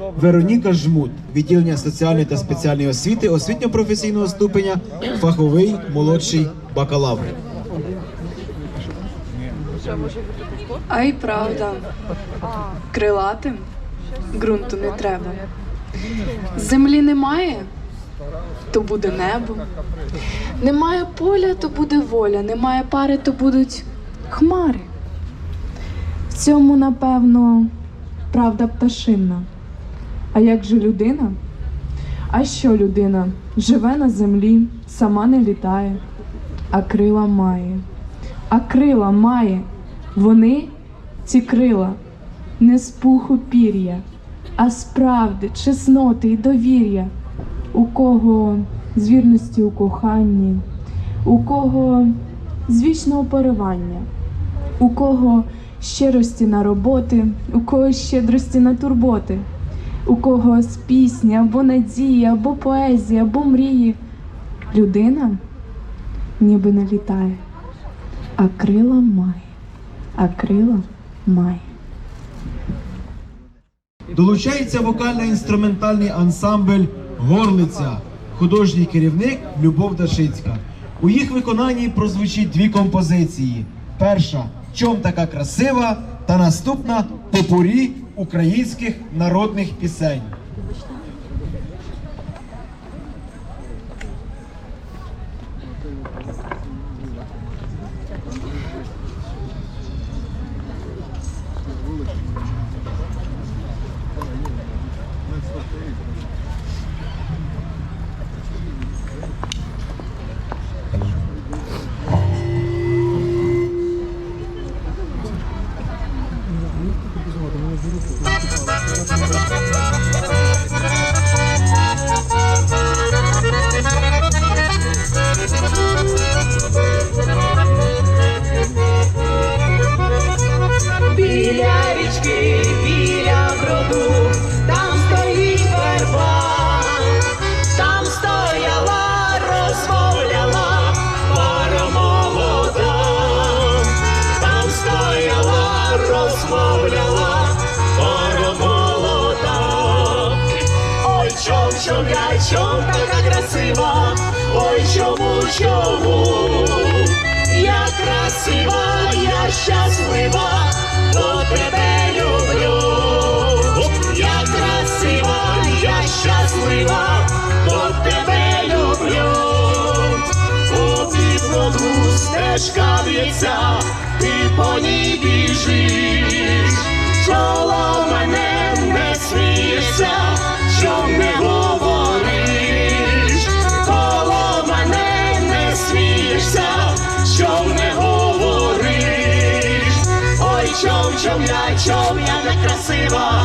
Вероніка Жмут, відділення соціальної та спеціальної освіти, освітньо-професійного ступеня, фаховий молодший бакалавр. А й правда, крилатим ґрунту не треба. Землі немає, то буде небо. Немає поля, то буде воля, немає пари, то будуть хмари. В цьому, напевно, правда пташинна. А як же людина? А що людина? Живе на землі, сама не літає, а крила має. А крила має. Вони, ці крила, не з пуху пір'я, а з правди, чесноти і довір'я, у кого з вірності у коханні, у кого з вічного поривання, у кого щирості на роботи, у кого щедрості на турботи, у кого з пісні або надії, або поезії, або мрії. Людина ніби не літає, а крила має, а крила має. Долучається вокально-інструментальний ансамбль Горлиця, художній керівник Любов Дашицька. У їх виконанні прозвучить дві композиції: перша Чом така красива, та наступна Попурі українських народних пісень. Чому, я красива, я щаслива, бо тебе люблю. Я красива, я щаслива, бо тебе люблю. У підлогу стежка в'ється, ти по ній біжиш. Чоло мене не смієшся, я, чом я не красива,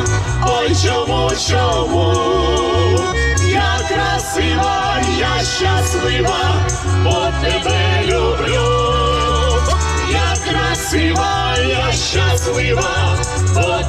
ой, чому, чому я красива, я щаслива, бо тебе люблю. Я красива, я щаслива, бо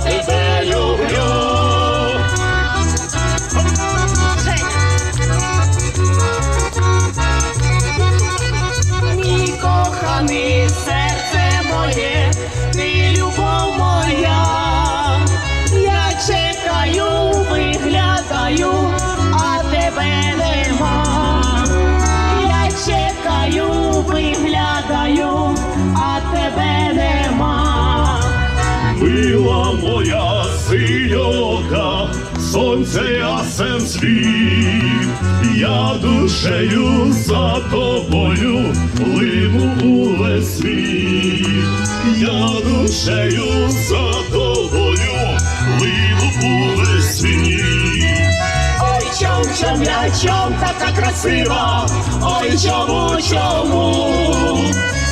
моя синьока, сонце ясен світ, я душею за тобою лину увесь світ, я душею за тобою лину увесь світ. Ой, чом, чом я, чом така красива, ой, чому, чому,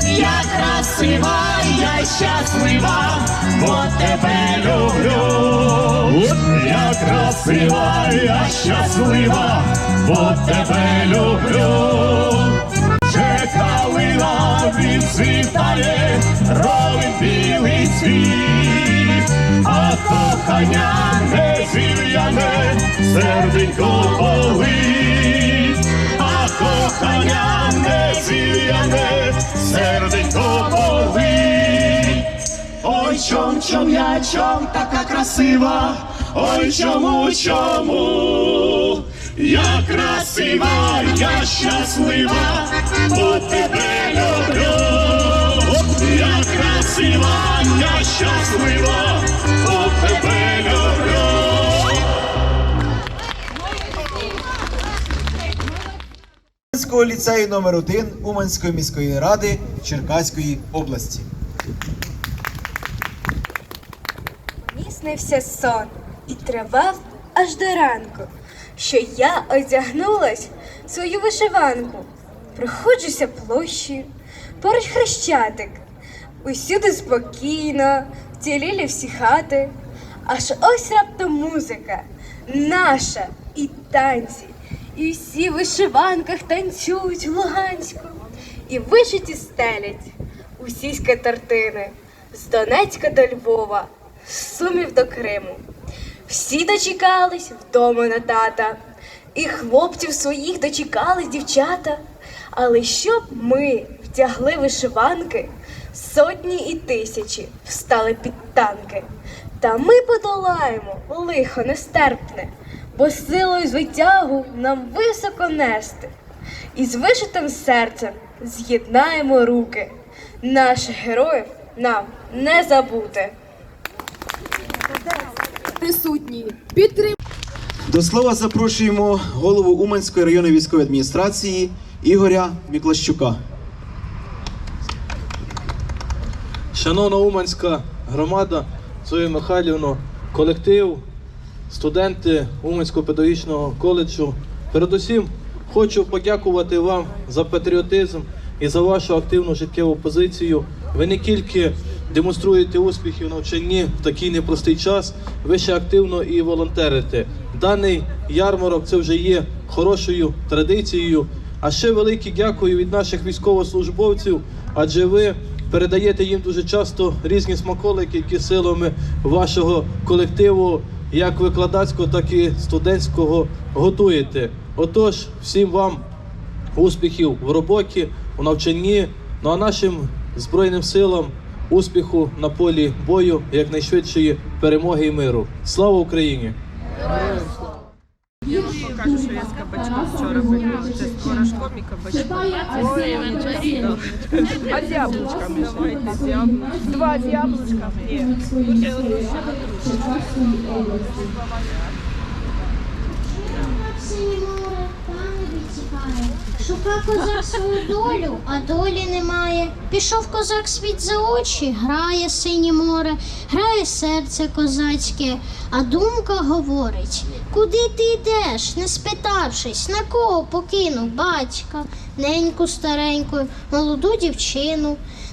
я красива, я щаслива, бо тебе люблю. Я красива, я щаслива, бо тебе люблю. Чекалина відцвітає, ровень білий цвіт, а кохання не зів'яне, серденько болить, а кохання не зів'яне, серденько болить. Ой, чом, чом я чом така красива, ой чому, чому? Я красива, я щаслива, бо тебе люблю. Я красива, я щаслива, Уманського ліцею номер 1 Уманської міської ради Черкаської області. Мені снився сон і тривав аж до ранку, що я одягнулась свою вишиванку. Проходжуся площею, поруч хрещатик. Усюди спокійно, вцілілі всі хати. Аж ось раптом музика, наша і танці. І всі в вишиванках танцюють в Луганську. І вишиті стелять усі скатертини з Донецька до Львова, з Сумів до Криму. Всі дочекались вдома на тата, і хлопців своїх дочекались дівчата. Але щоб ми втягли вишиванки, сотні і тисячі встали під танки. Та ми подолаємо лихо нестерпне, бо силою звитягу нам високо нести. І з вишитим серцем з'єднаємо руки. Наших героїв нам не забути. присутні. Підтримуємо. До слова запрошуємо голову Уманської районної військової адміністрації Ігоря Міклащука. Шановна Уманська громада, Зоя Михайлівно, колектив, студенти Уманського педагогічного коледжу. Передусім хочу подякувати вам за патріотизм і за вашу активну життєву позицію. Ви не тільки демонструєте успіхи в навчанні в такий непростий час, ви ще активно і волонтерите. Даний ярмарок це вже є хорошою традицією. А ще велике дякую від наших військовослужбовців, адже ви передаєте їм дуже часто різні смаколики, які силами вашого колективу, як викладацького, так і студентського, готуєте. Отож, всім вам успіхів в роботі, у навчанні, ну а нашим Збройним силам успіху на полі бою, якнайшвидшої перемоги і миру. Слава Україні! Я вчора з творожком. А з яблучками? Давайте з яблучками. Два з яблучками. Ні. Шукав козак свою долю, а долі немає. Пішов козак світ за очі, грає синє море, грає серце козацьке, а думка говорить, куди ти йдеш, не спитавшись, на кого покинув батька, неньку стареньку, молоду дівчину.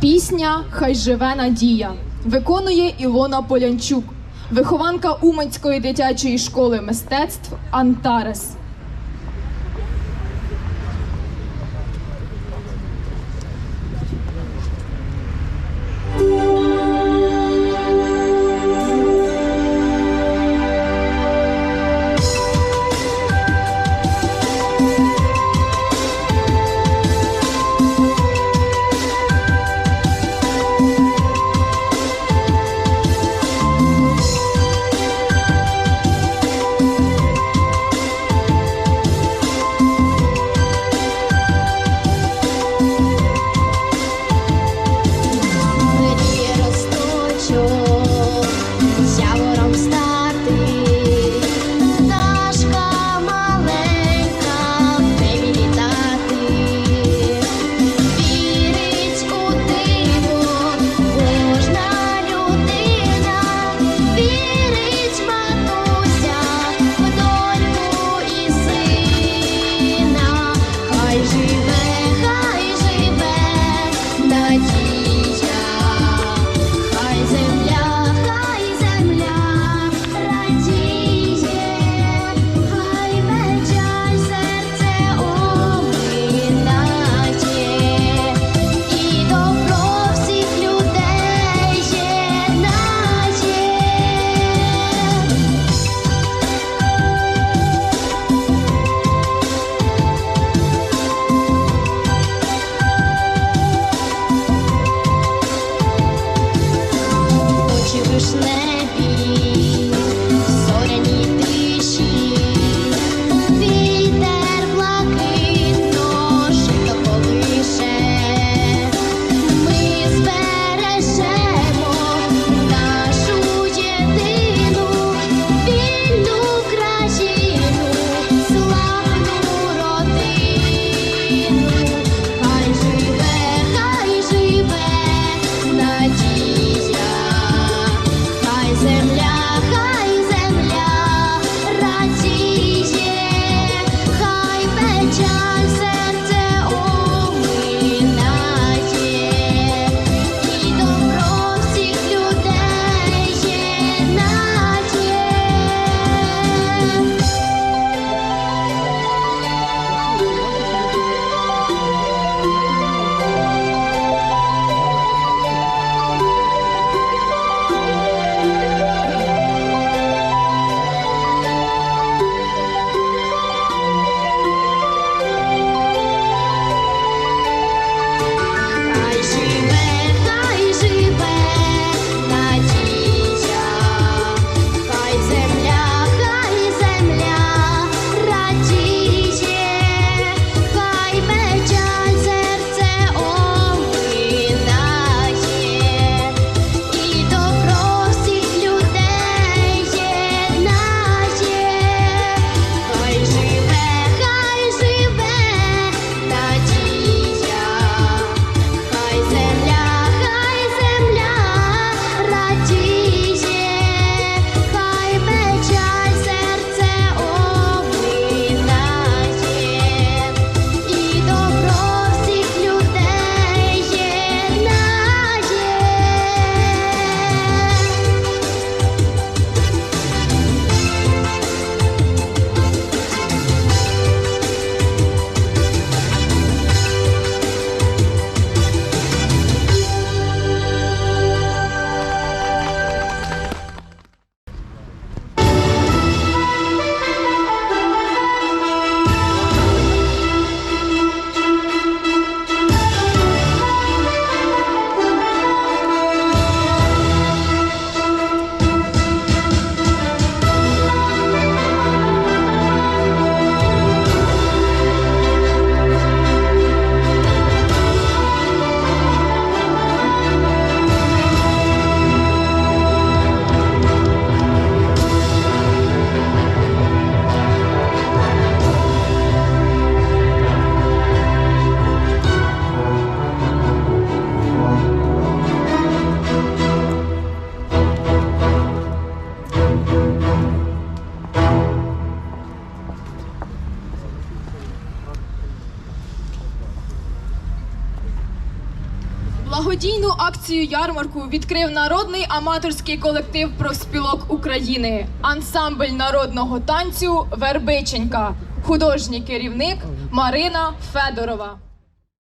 Пісня Хай живе надія виконує Ілона Полянчук, вихованка Уманської дитячої школи мистецтв Антарес. Krishna. Благодійну акцію ярмарку відкрив народний аматорський колектив профспілок України, ансамбль народного танцю Вербиченька, художній керівник Марина Федорова.